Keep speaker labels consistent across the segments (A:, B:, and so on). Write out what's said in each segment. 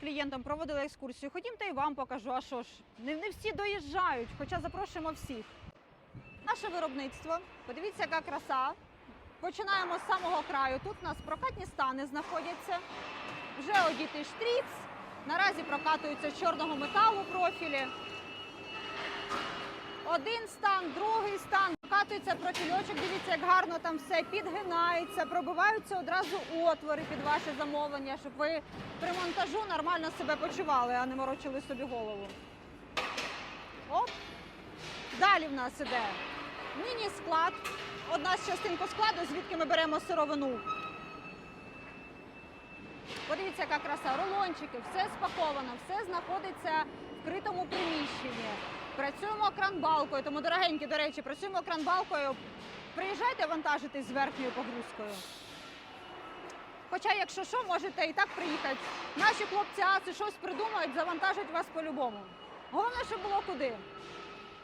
A: клієнтом проводили екскурсію. Ходімте і вам покажу. А що ж, не, не всі доїжджають, хоча запрошуємо всіх. Наше виробництво. Подивіться, яка краса. Починаємо з самого краю. Тут у нас прокатні стани знаходяться. Вже одітий штріц. Наразі прокатуються з чорного металу профілі. Один стан, другий стан, прокатується профільочок. Дивіться, як гарно там все підгинається, пробиваються одразу отвори під ваше замовлення, щоб ви при монтажу нормально себе почували, а не морочили собі голову. Оп. Далі в нас іде міні-склад. Одна з частинку складу, звідки ми беремо сировину. Подивіться, яка краса. Рулончики, все спаковано, все знаходиться в критому приміщенні. Працюємо кранбалкою, тому дорогенькі, до речі, працюємо кранбалкою. Приїжджайте вантажити з верхньою погрузкою. Хоча, якщо що, можете і так приїхати. Наші хлопці аси щось придумають, завантажать вас по-любому. Головне, щоб було куди.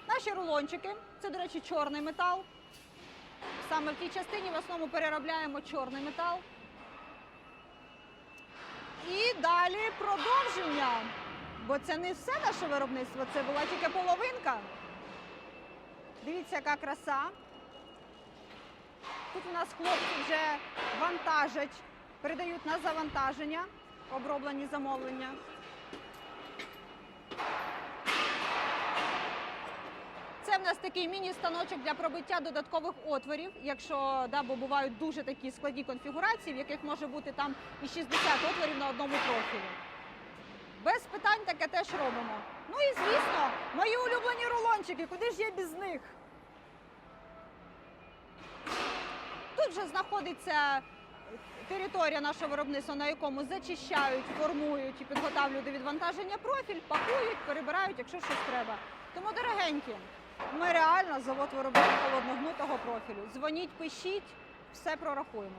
A: Наші рулончики, це, до речі, чорний метал. Саме в тій частині в основному переробляємо чорний метал. І далі продовження. Бо це не все наше виробництво, це була тільки половинка. Дивіться, яка краса. Тут у нас хлопці вже вантажать, передають на завантаження, оброблені замовлення. Це в нас такий міні-станочок для пробиття додаткових отворів, якщо да, бо бувають дуже такі складні конфігурації, в яких може бути там і 60 отворів на одному профілі. Без питань таке теж робимо. Ну і звісно, мої улюблені рулончики, куди ж я без них? Тут же знаходиться територія нашого виробництва, на якому зачищають, формують і підготавлюють до відвантаження профіль, пакують, перебирають, якщо щось треба. Тому, дорогенькі, ми реально завод виробник холодногнутого профілю. Дзвоніть, пишіть, все прорахуємо.